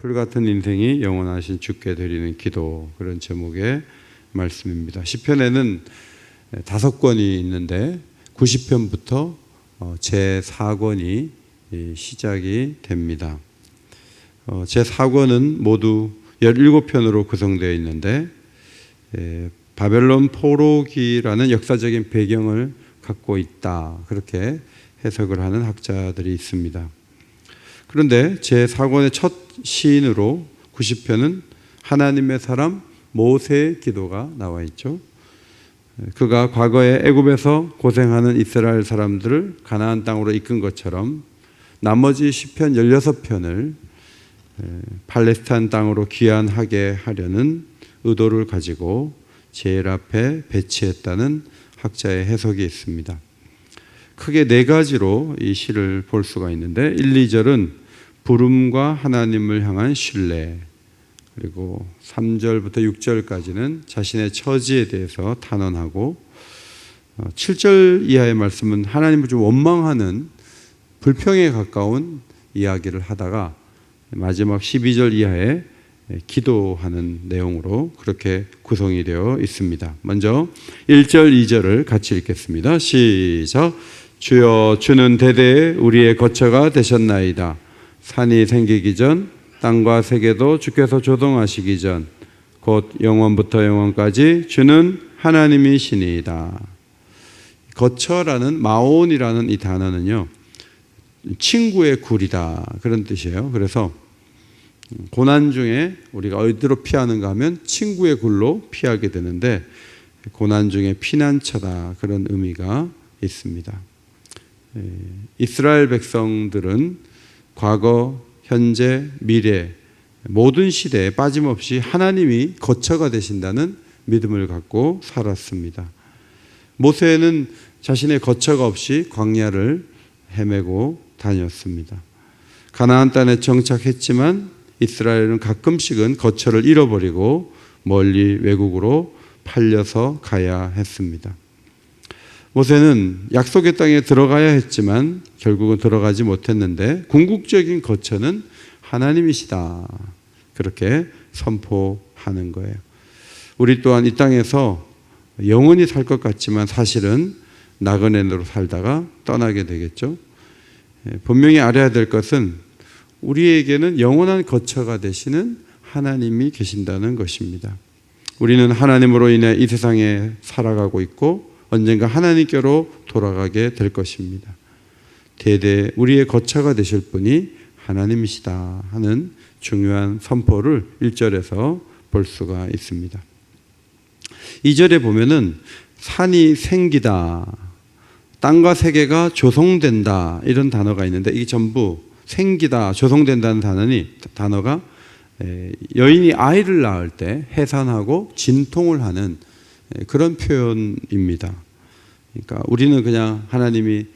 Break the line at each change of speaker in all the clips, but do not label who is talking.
불같은 인생이 영원하신 주께 드리는 기도 그런 제목의 말씀입니다. 시편에는 다섯 권이 있는데 90편부터 제 4권이 시작이 됩니다. 어, 제 4권은 모두 17편으로 구성되어 있는데 바벨론 포로기라는 역사적인 배경을 갖고 있다. 그렇게 해석을 하는 학자들이 있습니다. 그런데 제 4권의 첫 시인으로 90편은 하나님의 사람 모세의 기도가 나와 있죠. 그가 과거에 애굽에서 고생하는 이스라엘 사람들을 가나안 땅으로 이끈 것처럼 나머지 시편 16편을 팔레스타인 땅으로 귀환하게 하려는 의도를 가지고 제일 앞에 배치했다는 학자의 해석이 있습니다. 크게 네 가지로 이 시를 볼 수가 있는데 1, 2절은 부름과 하나님을 향한 신뢰 그리고 3절부터 6절까지는 자신의 처지에 대해서 탄원하고 7절 이하의 말씀은 하나님을 좀 원망하는 불평에 가까운 이야기를 하다가 마지막 12절 이하에 기도하는 내용으로 그렇게 구성이 되어 있습니다. 먼저 1절, 2절을 같이 읽겠습니다. 시작. 주여 주는 대대에 우리의 거처가 되셨나이다. 산이 생기기 전 땅과 세계도 주께서 조동하시기 전 곧 영원부터 영원까지 주는 하나님이시니이다. 거처라는 마온이라는 이 단어는요. 친구의 굴이다 그런 뜻이에요. 그래서 고난 중에 우리가 어디로 피하는가 하면 친구의 굴로 피하게 되는데 고난 중에 피난처다 그런 의미가 있습니다. 이스라엘 백성들은 과거, 현재, 미래 모든 시대에 빠짐없이 하나님이 거처가 되신다는 믿음을 갖고 살았습니다. 모세는 자신의 거처가 없이 광야를 헤매고 다녔습니다. 가나안 땅에 정착했지만 이스라엘은 가끔씩은 거처를 잃어버리고 멀리 외국으로 팔려서 가야 했습니다. 모세는 약속의 땅에 들어가야 했지만 결국은 들어가지 못했는데 궁극적인 거처는 하나님이시다. 그렇게 선포하는 거예요. 우리 또한 이 땅에서 영원히 살 것 같지만 사실은 나그네로 살다가 떠나게 되겠죠. 분명히 알아야 될 것은 우리에게는 영원한 거처가 되시는 하나님이 계신다는 것입니다. 우리는 하나님으로 인해 이 세상에 살아가고 있고 언젠가 하나님께로 돌아가게 될 것입니다. 대대 우리의 거처가 되실 분이 하나님이시다 하는 중요한 선포를 1절에서 볼 수가 있습니다. 2절에 보면은 산이 생기다, 땅과 세계가 조성된다 이런 단어가 있는데 이게 전부 생기다, 조성된다는 단어니 단어가 여인이 아이를 낳을 때 해산하고 진통을 하는 그런 표현입니다. 그러니까 우리는 그냥 하나님이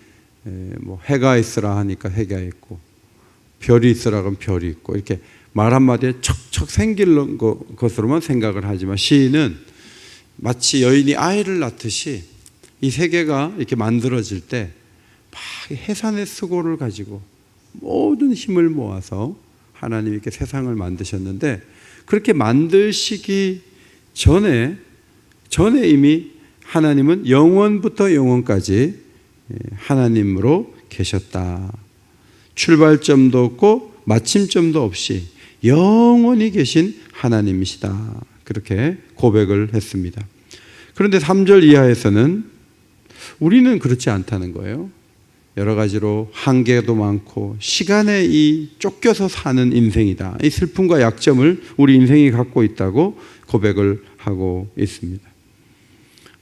뭐 해가 있으라 하니까 해가 있고 별이 있으라 그러면 별이 있고 이렇게 말 한마디에 척척 생기는 것으로만 생각을 하지만 시인은 마치 여인이 아이를 낳듯이 이 세계가 이렇게 만들어질 때 막 해산의 수고를 가지고 모든 힘을 모아서 하나님이 이렇게 세상을 만드셨는데 그렇게 만드시기 전에 전에 이미 하나님은 영원부터 영원까지 하나님으로 계셨다. 출발점도 없고 마침점도 없이 영원히 계신 하나님이시다. 그렇게 고백을 했습니다. 그런데 3절 이하에서는 우리는 그렇지 않다는 거예요. 여러 가지로 한계도 많고 시간에 이 쫓겨서 사는 인생이다. 이 슬픔과 약점을 우리 인생이 갖고 있다고 고백을 하고 있습니다.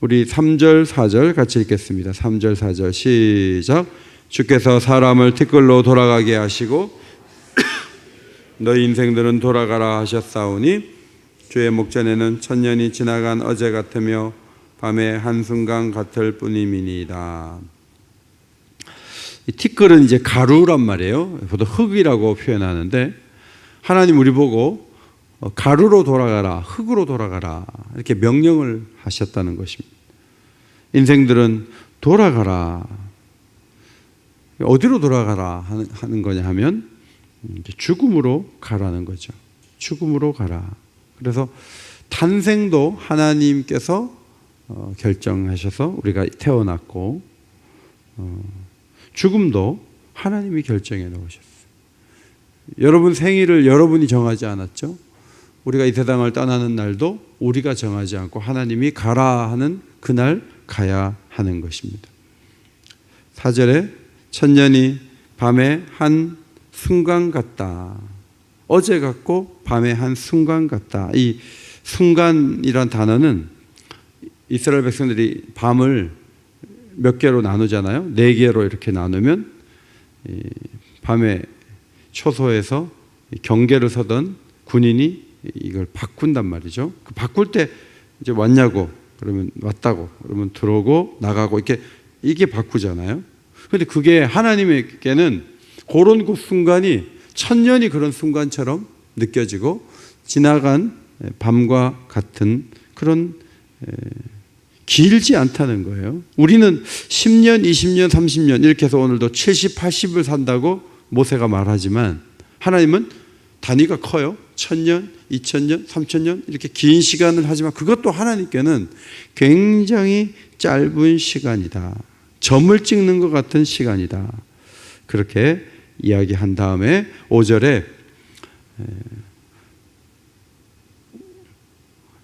우리 3절, 4절 같이 읽겠습니다. 3절, 4절 시작. 주께서 사람을 티끌로 돌아가게 하시고 너희 인생들은 돌아가라 하셨사오니 주의 목전에는 천년이 지나간 어제 같으며 밤의 한순간 같을 뿐임이니이다. 이 티끌은 이제 가루란 말이에요. 보통 흙이라고 표현하는데 하나님 우리 보고 가루로 돌아가라, 흙으로 돌아가라 이렇게 명령을 하셨다는 것입니다. 인생들은 돌아가라. 어디로 돌아가라 하는 거냐 하면 죽음으로 가라는 거죠. 죽음으로 가라. 그래서 탄생도 하나님께서 어, 결정하셔서 우리가 태어났고 어, 죽음도 하나님이 결정해 놓으셨어요. 여러분 생일을 여러분이 정하지 않았죠? 우리가 이 세상을 떠나는 날도 우리가 정하지 않고 하나님이 가라 하는 그날 가야 하는 것입니다. 사절에 천년이 밤에 한 순간 같다. 어제 같고 밤에 한 순간 같다. 이 순간이란 단어는 이스라엘 백성들이 밤을 몇 개로 나누잖아요. 네 개로 이렇게 나누면 밤에 초소에서 경계를 서던 군인이 이걸 바꾼단 말이죠. 그 바꿀 때 이제 왔냐고 그러면 왔다고 그러면 들어오고 나가고 이렇게 이게 바꾸잖아요. 근데 그게 하나님에게는 그런 그 순간이 천년이 그런 순간처럼 느껴지고 지나간 밤과 같은 그런 길지 않다는 거예요. 우리는 10년, 20년, 30년 이렇게 해서 오늘도 70, 80을 산다고 모세가 말하지만 하나님은 단위가 커요. 천년, 이천년, 삼천년 이렇게 긴 시간을 하지만 그것도 하나님께는 굉장히 짧은 시간이다. 점을 찍는 것 같은 시간이다. 그렇게 이야기한 다음에 5절에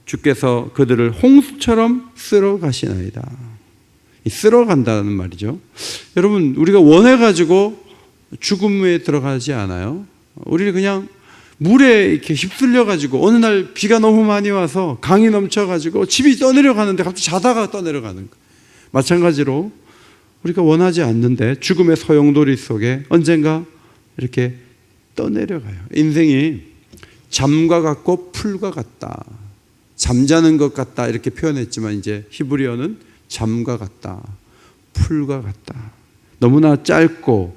주께서 그들을 홍수처럼 쓸어 가시나이다. 쓸어 간다는 말이죠. 여러분, 우리가 원해 가지고 죽음에 들어가지 않아요. 우리는 그냥 물에 이렇게 휩쓸려 가지고 어느 날 비가 너무 많이 와서 강이 넘쳐 가지고 집이 떠내려 가는데 갑자기 자다가 떠내려 가는 거. 마찬가지로 우리가 원하지 않는데 죽음의 소용돌이 속에 언젠가 이렇게 떠내려 가요. 인생이 잠과 같고 풀과 같다. 잠자는 것 같다 이렇게 표현했지만 이제 히브리어는 잠과 같다. 풀과 같다. 너무나 짧고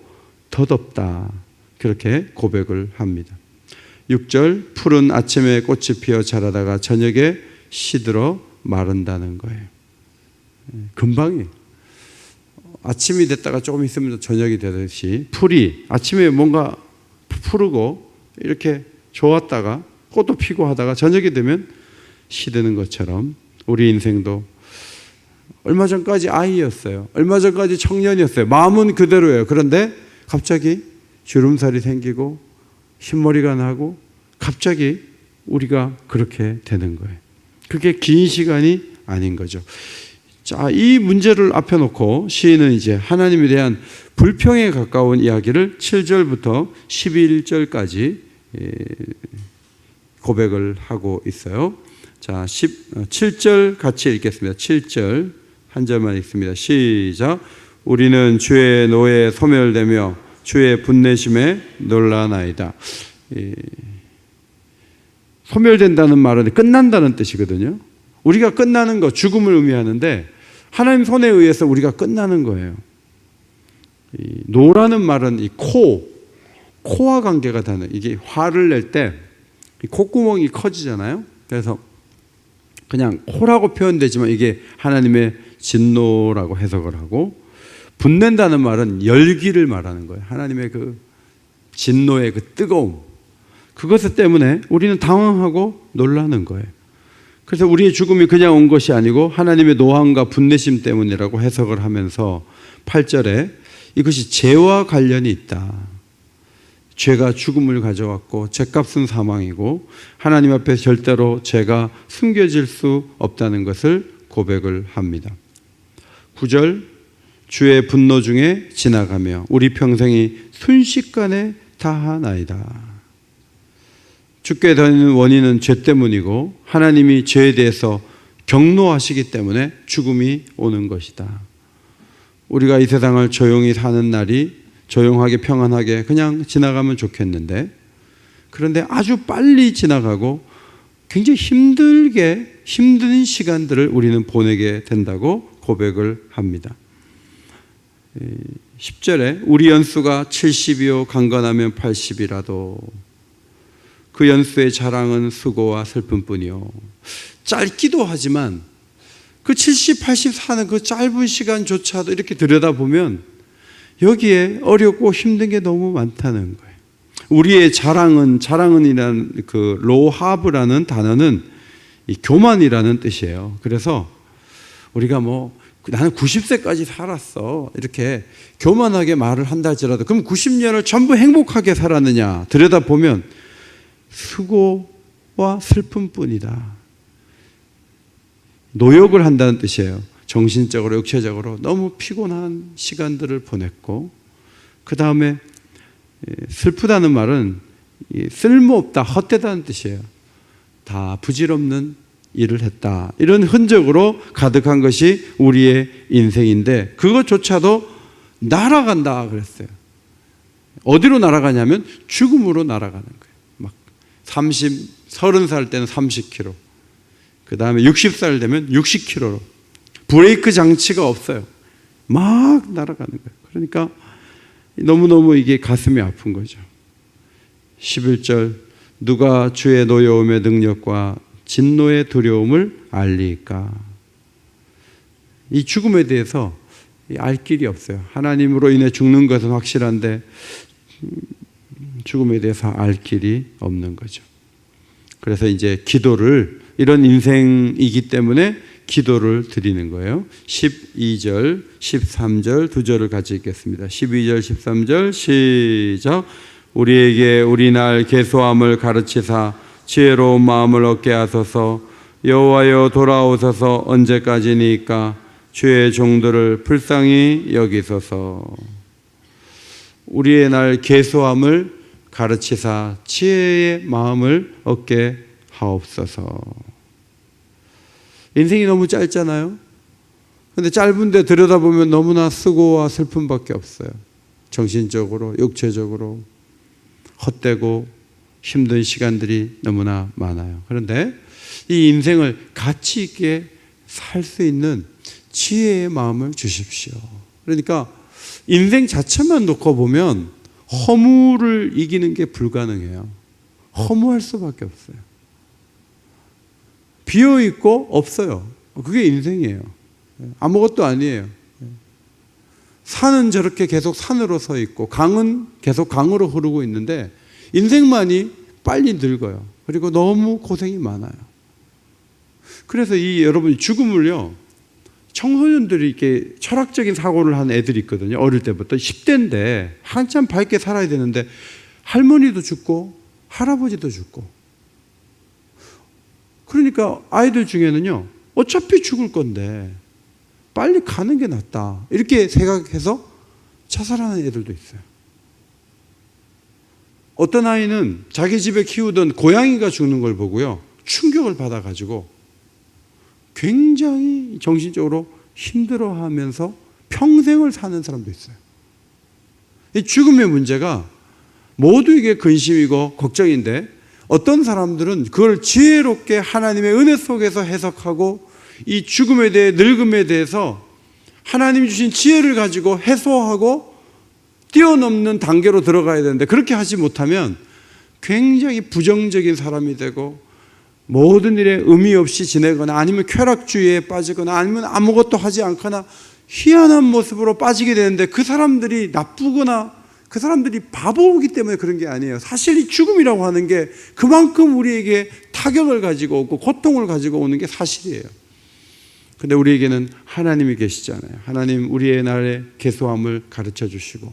덧없다. 그렇게 고백을 합니다. 6절 푸른 아침에 꽃이 피어 자라다가 저녁에 시들어 마른다는 거예요. 금방이 아침이 됐다가 조금 있으면 저녁이 되듯이 풀이 아침에 뭔가 푸르고 이렇게 좋았다가 꽃도 피고 하다가 저녁이 되면 시드는 것처럼 우리 인생도 얼마 전까지 아이였어요. 얼마 전까지 청년이었어요. 마음은 그대로예요. 그런데 갑자기 주름살이 생기고 흰머리가 나고 갑자기 우리가 그렇게 되는 거예요. 그게 긴 시간이 아닌 거죠. 자, 이 문제를 앞에 놓고 시인은 이제 하나님에 대한 불평에 가까운 이야기를 7절부터 11절까지 고백을 하고 있어요. 자, 10, 7절 같이 읽겠습니다. 7절 한 절만 읽습니다. 시작. 우리는 주의 노에 소멸되며 주의 분내심에 놀라나이다. 소멸된다는 말은 끝난다는 뜻이거든요. 우리가 끝나는 거 죽음을 의미하는데 하나님 손에 의해서 우리가 끝나는 거예요. 노라는 말은 이 코, 코와 관계가 되는 이게 화를 낼 때 콧구멍이 커지잖아요. 그래서 그냥 코라고 표현되지만 이게 하나님의 진노라고 해석을 하고 분낸다는 말은 열기를 말하는 거예요. 하나님의 그 진노의 그 뜨거움. 그것 때문에 우리는 당황하고 놀라는 거예요. 그래서 우리의 죽음이 그냥 온 것이 아니고 하나님의 노함과 분내심 때문이라고 해석을 하면서 8절에 이것이 죄와 관련이 있다. 죄가 죽음을 가져왔고 죄값은 사망이고 하나님 앞에 절대로 죄가 숨겨질 수 없다는 것을 고백을 합니다. 9절 주의 분노 중에 지나가며 우리 평생이 순식간에 다하나이다. 죽게 되는 원인은 죄 때문이고 하나님이 죄에 대해서 경노하시기 때문에 죽음이 오는 것이다. 우리가 이 세상을 조용히 사는 날이 조용하게 평안하게 그냥 지나가면 좋겠는데 그런데 아주 빨리 지나가고 굉장히 힘들게 힘든 시간들을 우리는 보내게 된다고 고백을 합니다. 10절에 우리 연수가 70이요 강건하면 80이라도 그 연수의 자랑은 수고와 슬픔뿐이요. 짧기도 하지만 그 70, 80 사는 그 짧은 시간조차도 이렇게 들여다보면 여기에 어렵고 힘든 게 너무 많다는 거예요. 우리의 자랑은 자랑은이라는 그 로하브라는 단어는 이 교만이라는 뜻이에요. 그래서 우리가 뭐 나는 90세까지 살았어 이렇게 교만하게 말을 한다 할지라도 그럼 90년을 전부 행복하게 살았느냐 들여다 보면 수고와 슬픔뿐이다. 노역을 한다는 뜻이에요. 정신적으로 육체적으로 너무 피곤한 시간들을 보냈고 그 다음에 슬프다는 말은 쓸모없다, 헛되다는 뜻이에요. 다 부질없는 일을 했다. 이런 흔적으로 가득한 것이 우리의 인생인데 그것조차도 날아간다 그랬어요. 어디로 날아가냐면 죽음으로 날아가는 거예요. 막 30, 30살 때는 30km. 그 다음에 60살 되면 60km로. 브레이크 장치가 없어요. 막 날아가는 거예요. 그러니까 너무너무 이게 가슴이 아픈 거죠. 11절 누가 주의 노여움의 능력과 진노의 두려움을 알리까? 이 죽음에 대해서 알 길이 없어요. 하나님으로 인해 죽는 것은 확실한데 죽음에 대해서 알 길이 없는 거죠. 그래서 이제 기도를 이런 인생이기 때문에 기도를 드리는 거예요. 12절, 13절 두 절을 같이 읽겠습니다. 12절, 13절 시작. 우리에게 우리 날 계소함을 가르치사 지혜로운 마음을 얻게 하소서. 여호와여 돌아오소서 언제까지니까 주의 종들을 불쌍히 여기소서. 우리의 날 계소함을 가르치사 지혜의 마음을 얻게 하옵소서. 인생이 너무 짧잖아요. 근데 짧은데 들여다보면 너무나 수고와 슬픔밖에 없어요. 정신적으로, 육체적으로 헛되고 힘든 시간들이 너무나 많아요. 그런데 이 인생을 가치 있게 살 수 있는 지혜의 마음을 주십시오. 그러니까 인생 자체만 놓고 보면 허무를 이기는 게 불가능해요. 허무할 수밖에 없어요. 비어 있고 없어요. 그게 인생이에요. 아무것도 아니에요. 산은 저렇게 계속 산으로 서 있고 강은 계속 강으로 흐르고 있는데 인생만이 빨리 늙어요. 그리고 너무 고생이 많아요. 그래서 이 여러분 죽음을요. 청소년들이 이렇게 철학적인 사고를 한 애들이 있거든요. 어릴 때부터 10대인데 한참 밝게 살아야 되는데 할머니도 죽고 할아버지도 죽고 그러니까 아이들 중에는요. 어차피 죽을 건데 빨리 가는 게 낫다. 이렇게 생각해서 자살하는 애들도 있어요. 어떤 아이는 자기 집에 키우던 고양이가 죽는 걸 보고요. 충격을 받아가지고 굉장히 정신적으로 힘들어 하면서 평생을 사는 사람도 있어요. 이 죽음의 문제가 모두에게 근심이고 걱정인데 어떤 사람들은 그걸 지혜롭게 하나님의 은혜 속에서 해석하고 이 죽음에 대해 늙음에 대해서 하나님이 주신 지혜를 가지고 해소하고 뛰어넘는 단계로 들어가야 되는데 그렇게 하지 못하면 굉장히 부정적인 사람이 되고 모든 일에 의미 없이 지내거나 아니면 쾌락주의에 빠지거나 아니면 아무것도 하지 않거나 희한한 모습으로 빠지게 되는데 그 사람들이 나쁘거나 그 사람들이 바보이기 때문에 그런 게 아니에요. 사실 이 죽음이라고 하는 게 그만큼 우리에게 타격을 가지고 오고 고통을 가지고 오는 게 사실이에요. 근데 우리에게는 하나님이 계시잖아요. 하나님 우리의 날의 개소함을 가르쳐 주시고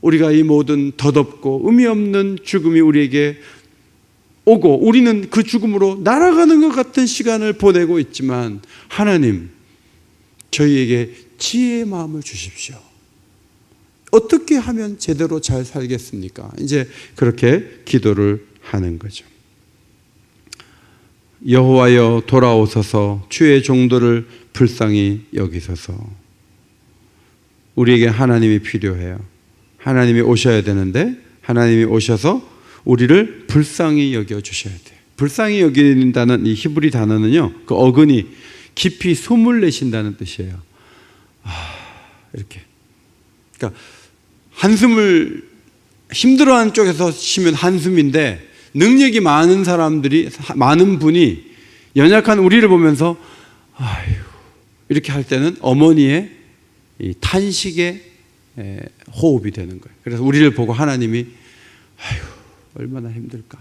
우리가 이 모든 덧없고 의미 없는 죽음이 우리에게 오고 우리는 그 죽음으로 날아가는 것 같은 시간을 보내고 있지만 하나님 저희에게 지혜의 마음을 주십시오. 어떻게 하면 제대로 잘 살겠습니까? 이제 그렇게 기도를 하는 거죠. 여호와여 돌아오소서 주의 종들을 불쌍히 여기소서. 우리에게 하나님이 필요해요. 하나님이 오셔야 되는데 하나님이 오셔서 우리를 불쌍히 여겨 주셔야 돼요. 불쌍히 여긴다는 이 히브리 단어는요. 그 어근이 깊이 숨을 내신다는 뜻이에요. 아, 이렇게. 그러니까 한숨을 힘들어하는 쪽에서 쉬면 한숨인데 능력이 많은 사람들이 많은 분이 연약한 우리를 보면서 아유 이렇게 할 때는 어머니의 탄식의 호흡이 되는 거예요. 그래서 우리를 보고 하나님이 아유 얼마나 힘들까.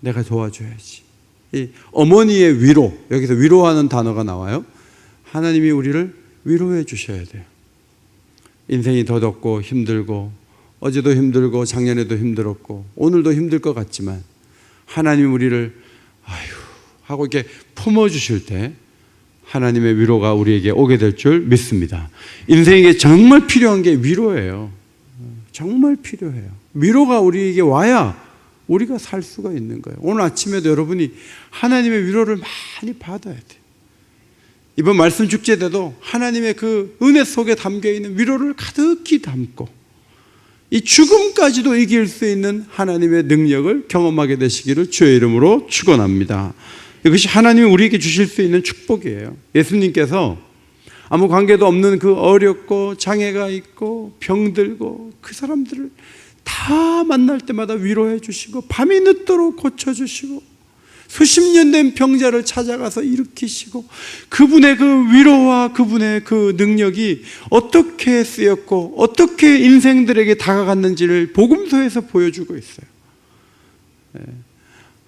내가 도와줘야지. 이 어머니의 위로, 여기서 위로하는 단어가 나와요. 하나님이 우리를 위로해 주셔야 돼요. 인생이 더덥고 힘들고, 어제도 힘들고, 작년에도 힘들었고, 오늘도 힘들 것 같지만, 하나님 우리를, 아휴, 하고 이렇게 품어 주실 때, 하나님의 위로가 우리에게 오게 될 줄 믿습니다. 인생에 정말 필요한 게 위로예요. 정말 필요해요. 위로가 우리에게 와야 우리가 살 수가 있는 거예요. 오늘 아침에도 여러분이 하나님의 위로를 많이 받아야 돼요. 이번 말씀 축제 때도 하나님의 그 은혜 속에 담겨 있는 위로를 가득히 담고 이 죽음까지도 이길 수 있는 하나님의 능력을 경험하게 되시기를 주의 이름으로 축원합니다. 이것이 하나님이 우리에게 주실 수 있는 축복이에요. 예수님께서 아무 관계도 없는 그 어렵고 장애가 있고 병들고 그 사람들을 다 만날 때마다 위로해 주시고 밤이 늦도록 고쳐 주시고 수십 년 된 병자를 찾아가서 일으키시고 그분의 그 위로와 그분의 그 능력이 어떻게 쓰였고 어떻게 인생들에게 다가갔는지를 복음서에서 보여주고 있어요. 예.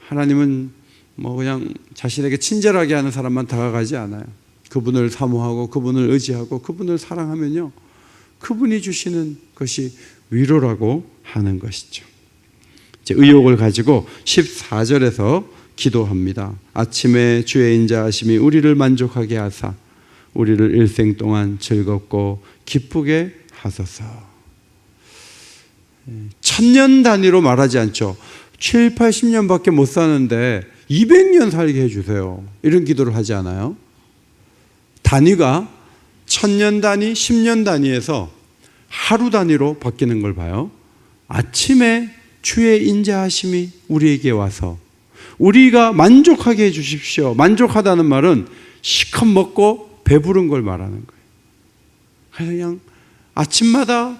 하나님은 뭐 그냥 자신에게 친절하게 하는 사람만 다가가지 않아요. 그분을 사모하고 그분을 의지하고 그분을 사랑하면요. 그분이 주시는 것이 위로라고 하는 것이죠. 이제 의욕을 가지고 14절에서 기도합니다. 아침에 주의 인자하심이 우리를 만족하게 하사 우리를 일생 동안 즐겁고 기쁘게 하소서. 천년 단위로 말하지 않죠. 7, 80년밖에 못 사는데 200년 살게 해주세요. 이런 기도를 하지 않아요? 단위가 천년 단위, 10년 단위에서 하루 단위로 바뀌는 걸 봐요. 아침에 주의 인자하심이 우리에게 와서 우리가 만족하게 해 주십시오. 만족하다는 말은 시컷 먹고 배부른 걸 말하는 거예요. 그래서 그냥 아침마다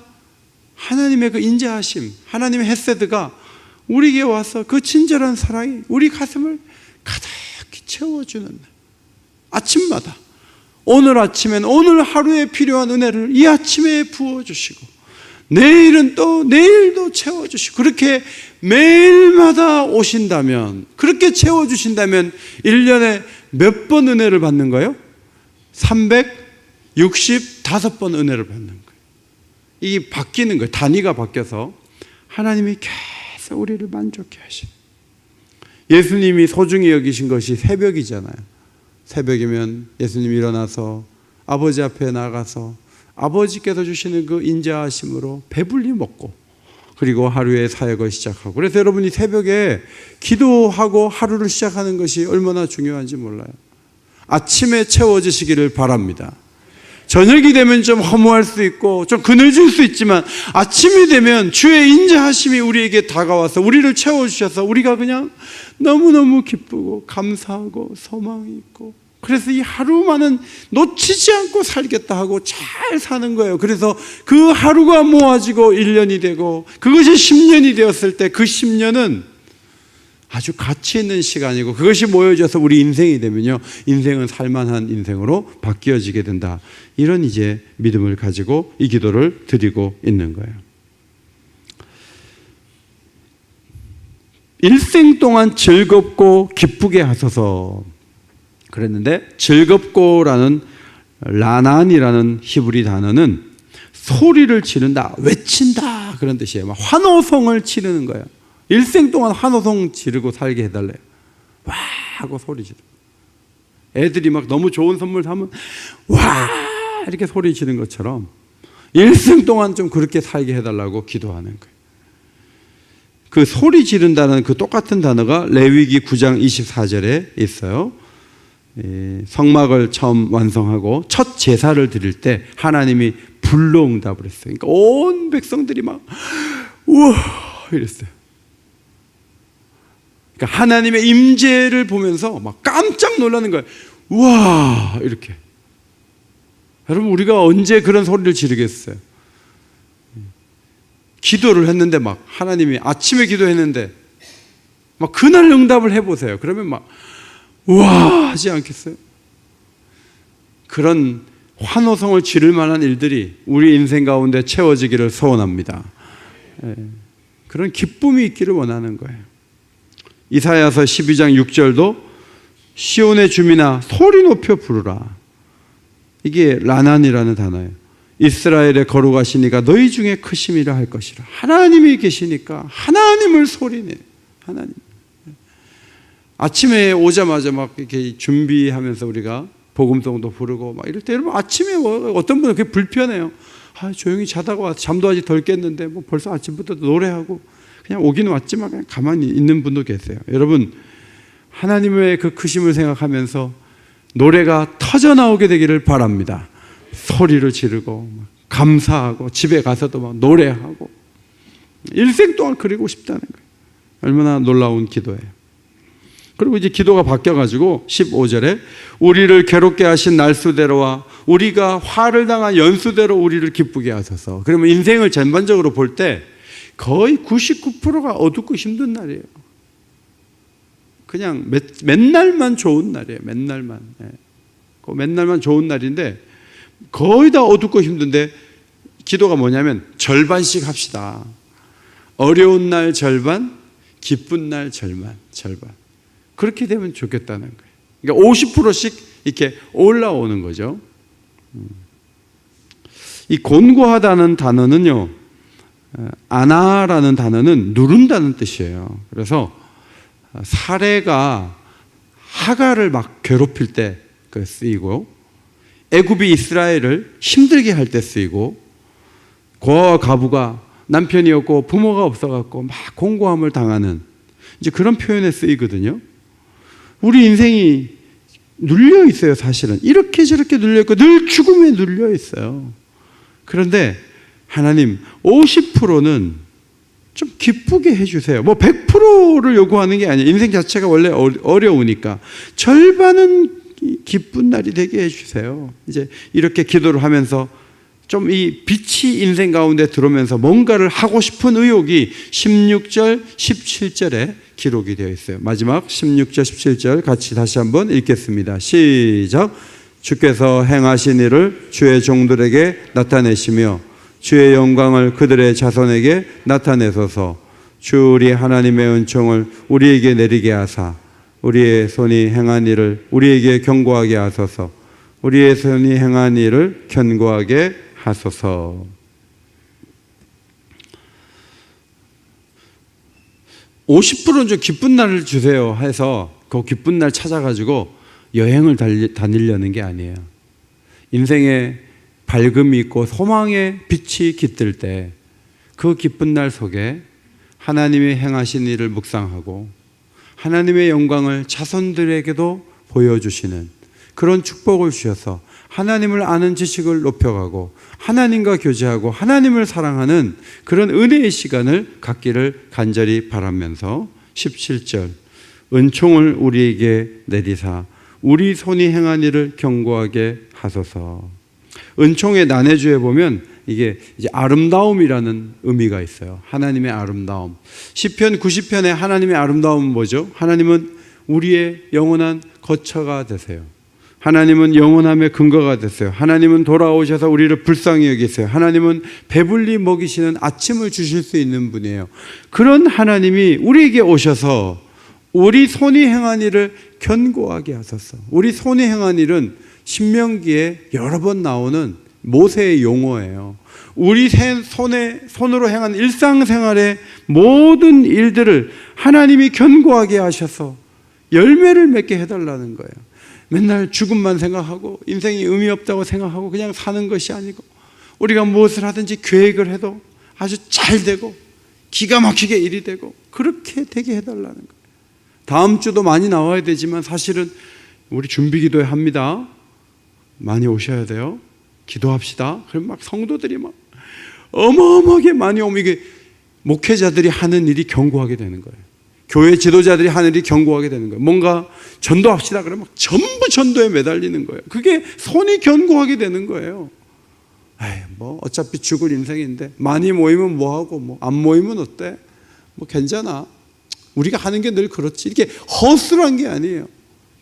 하나님의 그 인자하심, 하나님의 헤세드가 우리에게 와서 그 친절한 사랑이 우리 가슴을 가득히 채워주는 아침마다 오늘 아침엔 오늘 하루에 필요한 은혜를 이 아침에 부어주시고 내일은 또 내일도 채워주시고 그렇게 매일마다 오신다면 그렇게 채워주신다면 1년에 몇 번 은혜를 받는 거예요? 365번 은혜를 받는 거예요. 이게 바뀌는 거예요. 단위가 바뀌어서 하나님이 계속 우리를 만족해 하시는 예수님이 소중히 여기신 것이 새벽이잖아요. 새벽이면 예수님이 일어나서 아버지 앞에 나가서 아버지께서 주시는 그 인자하심으로 배불리 먹고 그리고 하루의 사역을 시작하고 그래서 여러분이 새벽에 기도하고 하루를 시작하는 것이 얼마나 중요한지 몰라요. 아침에 채워지시기를 바랍니다. 저녁이 되면 좀 허무할 수 있고 좀 그늘질 수 있지만 아침이 되면 주의 인자하심이 우리에게 다가와서 우리를 채워주셔서 우리가 그냥 너무너무 기쁘고 감사하고 소망이 있고 그래서 이 하루만은 놓치지 않고 살겠다 하고 잘 사는 거예요. 그래서 그 하루가 모아지고 1년이 되고 그것이 10년이 되었을 때 그 10년은 아주 가치 있는 시간이고 그것이 모여져서 우리 인생이 되면요. 인생은 살만한 인생으로 바뀌어지게 된다. 이런 이제 믿음을 가지고 이 기도를 드리고 있는 거예요. 일생 동안 즐겁고 기쁘게 하소서 그랬는데 즐겁고라는 라난이라는 히브리 단어는 소리를 지른다, 외친다 그런 뜻이에요. 환호성을 치르는 거예요. 일생 동안 환호성 지르고 살게 해달래요. 와 하고 소리 지르. 애들이 막 너무 좋은 선물 사면 와 이렇게 소리 지르는 것처럼 일생 동안 좀 그렇게 살게 해달라고 기도하는 거예요. 그 소리 지른다는 그 똑같은 단어가 레위기 9장 24절에 있어요. 성막을 처음 완성하고 첫 제사를 드릴 때 하나님이 불로 응답을 했어요. 그러니까 온 백성들이 막 우와 이랬어요. 그러니까 하나님의 임재를 보면서 막 깜짝 놀라는 거예요. 우와 이렇게. 여러분 우리가 언제 그런 소리를 지르겠어요? 기도를 했는데 막 하나님이 아침에 기도했는데 막 그날 응답을 해보세요. 그러면 막 우와 하지 않겠어요? 그런 환호성을 지를 만한 일들이 우리 인생 가운데 채워지기를 소원합니다. 예. 그런 기쁨이 있기를 원하는 거예요. 이사야서 12장 6절도 시온의 주민아 소리 높여 부르라. 이게 라난이라는 단어예요. 이스라엘의 거룩하시니까 너희 중에 크심이라 할 것이라. 하나님이 계시니까 하나님을 소리내. 하나님. 아침에 오자마자 막 이렇게 준비하면서 우리가 복음송도 부르고 막 이럴 때 여러분 아침에 뭐 어떤 분은 그게 불편해요. 아, 조용히 자다가 잠도 아직 덜 깼는데 뭐 벌써 아침부터 노래하고 그냥 오긴 왔지만 그냥 가만히 있는 분도 계세요. 여러분 하나님의 그 크심을 생각하면서 노래가 터져 나오게 되기를 바랍니다. 소리를 지르고 막 감사하고 집에 가서도 막 노래하고 일생 동안 그리고 싶다는 거예요. 얼마나 놀라운 기도예요. 그리고 이제 기도가 바뀌어가지고 15절에 우리를 괴롭게 하신 날수대로와 우리가 화를 당한 연수대로 우리를 기쁘게 하소서. 그러면 인생을 전반적으로 볼 때 거의 99%가 어둡고 힘든 날이에요. 그냥 몇, 맨날만 좋은 날이에요. 맨날만. 예. 그 맨날만 좋은 날인데 거의 다 어둡고 힘든데 기도가 뭐냐면 절반씩 합시다. 어려운 날 절반, 기쁜 날 절반, 절반. 그렇게 되면 좋겠다는 거예요. 그러니까 50%씩 이렇게 올라오는 거죠. 음. 이 곤고하다는 단어는요, 어, 아나라는 단어는 누른다는 뜻이에요. 그래서 사례가 하가를 막 괴롭힐 때그 쓰이고, 애굽이 이스라엘을 힘들게 할 때 쓰이고, 고아와 가부가 남편이 없고 부모가 없어갖고 막 공고함을 당하는 이제 그런 표현에 쓰이거든요. 우리 인생이 눌려 있어요, 사실은. 이렇게 저렇게 눌려 있고 늘 죽음에 눌려 있어요. 그런데 하나님 50%는 좀 기쁘게 해주세요. 뭐 100%를 요구하는 게 아니에요. 인생 자체가 원래 어려우니까 절반은 기쁜 날이 되게 해주세요. 이제 이렇게 기도를 하면서 좀 이 빛이 인생 가운데 들어오면서 뭔가를 하고 싶은 의욕이 16절, 17절에 기록이 되어 있어요. 마지막 16절, 17절 같이 다시 한번 읽겠습니다. 시작. 주께서 행하신 일을 주의 종들에게 나타내시며 주의 영광을 그들의 자손에게 나타내소서. 주 우리 하나님의 은총을 우리에게 내리게 하사 우리의 손이 행한 일을 우리에게 경고하게 하소서. 우리의 손이 행한 일을 견고하게 하소서. 50%는 좀 기쁜 날을 주세요 해서 그 기쁜 날 찾아가지고 여행을 다니려는 게 아니에요. 인생에 밝음이 있고 소망의 빛이 깃들 때 그 기쁜 날 속에 하나님의 행하신 일을 묵상하고 하나님의 영광을 자손들에게도 보여주시는 그런 축복을 주셔서 하나님을 아는 지식을 높여가고 하나님과 교제하고 하나님을 사랑하는 그런 은혜의 시간을 갖기를 간절히 바라면서 17절 은총을 우리에게 내리사 우리 손이 행한 일을 경고하게 하소서. 은총의 난해주에 보면 이게 이제 아름다움이라는 의미가 있어요. 하나님의 아름다움. 시편 90편의 하나님의 아름다움은 뭐죠? 하나님은 우리의 영원한 거처가 되세요. 하나님은 영원함의 근거가 됐어요. 하나님은 돌아오셔서 우리를 불쌍히 여기세요. 하나님은 배불리 먹이시는 아침을 주실 수 있는 분이에요. 그런 하나님이 우리에게 오셔서 우리 손이 행한 일을 견고하게 하소서. 우리 손이 행한 일은 신명기에 여러 번 나오는 모세의 용어예요. 우리 손에 손으로 행한 일상생활의 모든 일들을 하나님이 견고하게 하셔서 열매를 맺게 해달라는 거예요. 맨날 죽음만 생각하고 인생이 의미 없다고 생각하고 그냥 사는 것이 아니고 우리가 무엇을 하든지 계획을 해도 아주 잘 되고 기가 막히게 일이 되고 그렇게 되게 해달라는 거예요. 다음 주도 많이 나와야 되지만 사실은 우리 준비 기도회 합니다. 많이 오셔야 돼요. 기도합시다. 그럼 막 성도들이 막 어마어마하게 많이 오면 이게 목회자들이 하는 일이 견고하게 되는 거예요. 교회 지도자들이 하는 일이 견고하게 되는 거예요. 뭔가 전도합시다. 그러면 전부 전도에 매달리는 거예요. 그게 손이 견고하게 되는 거예요. 에이, 뭐 어차피 죽을 인생인데 많이 모이면 뭐하고 뭐 안 모이면 어때? 뭐 괜찮아. 우리가 하는 게 늘 그렇지. 이게 허술한 게 아니에요.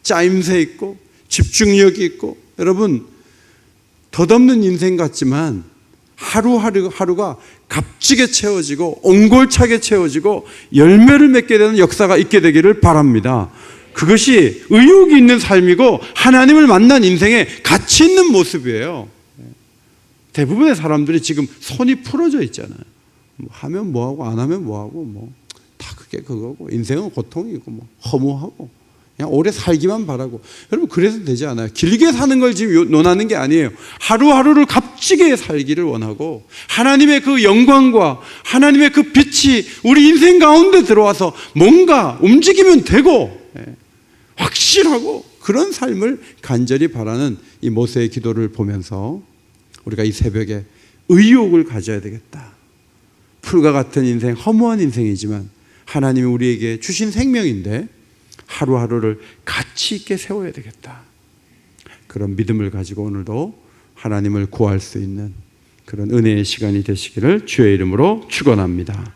짜임새 있고 집중력이 있고 여러분 덧없는 인생 같지만 하루하루 하루가 값지게 채워지고 옹골차게 채워지고 열매를 맺게 되는 역사가 있게 되기를 바랍니다. 그것이 의욕이 있는 삶이고 하나님을 만난 인생의 가치 있는 모습이에요. 대부분의 사람들이 지금 손이 풀어져 있잖아요. 뭐 하면 뭐하고 안 하면 뭐하고 뭐 다 그게 그거고 인생은 고통이고 뭐 허무하고 그냥 오래 살기만 바라고 여러분 그래서 되지 않아요. 길게 사는 걸 지금 요- 논하는 게 아니에요. 하루하루를 값지게 살기를 원하고 하나님의 그 영광과 하나님의 그 빛이 우리 인생 가운데 들어와서 뭔가 움직이면 되고 예, 확실하고 그런 삶을 간절히 바라는 이 모세의 기도를 보면서 우리가 이 새벽에 의욕을 가져야 되겠다. 풀과 같은 인생, 허무한 인생이지만 하나님이 우리에게 주신 생명인데 하루하루를 가치 있게 세워야 되겠다. 그런 믿음을 가지고 오늘도 하나님을 구할 수 있는 그런 은혜의 시간이 되시기를 주의 이름으로 축원합니다.